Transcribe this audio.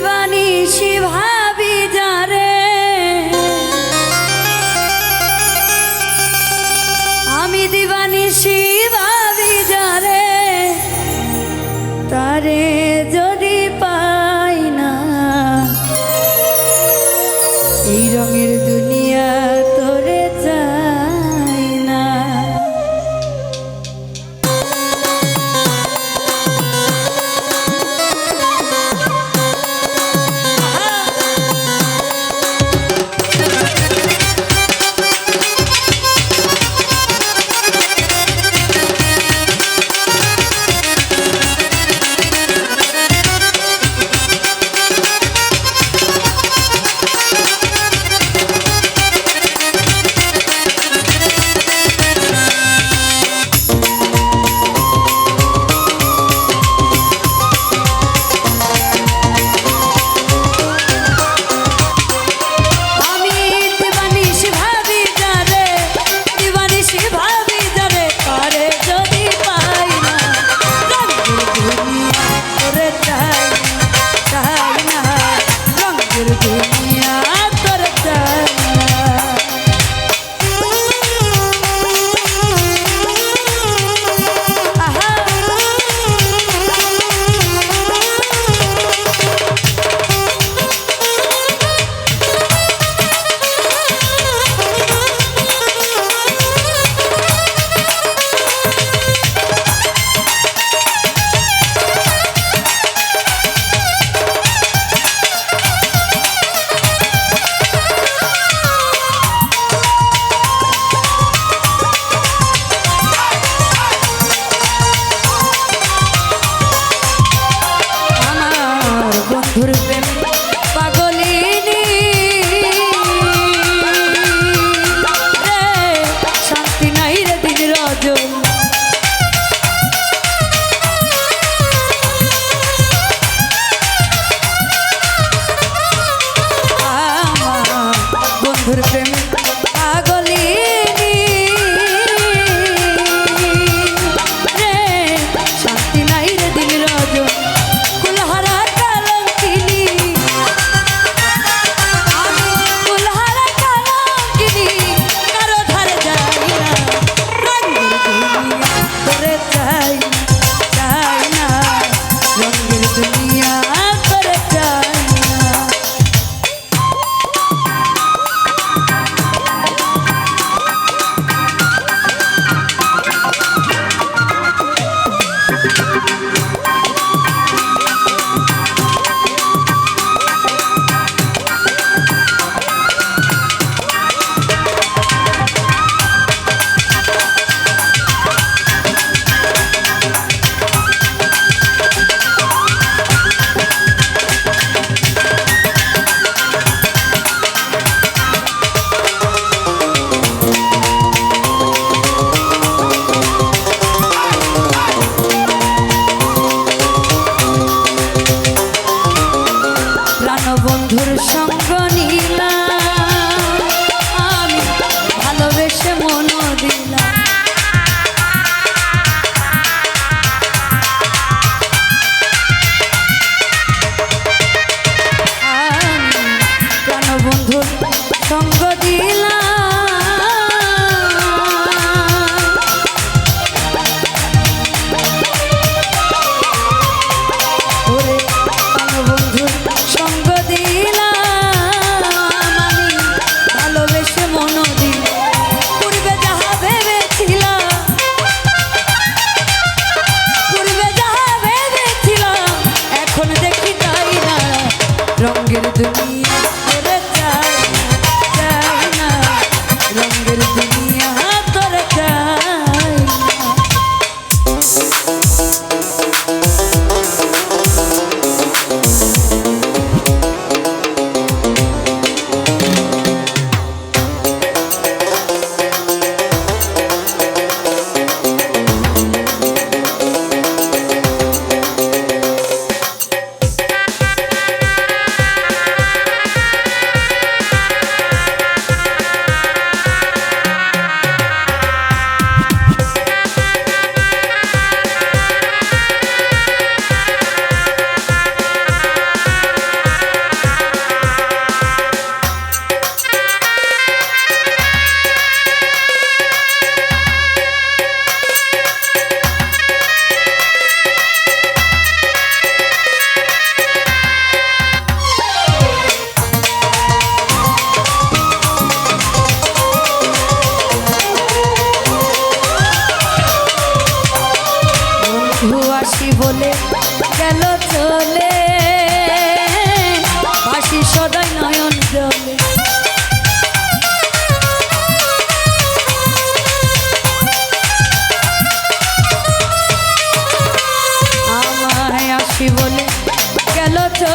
দিবানিশি ভাবি বন্ধুর সঙ্গ দিলাম। জলে ভাসি সদাই নয়ন জলে আমায় আসি বলে গেল তো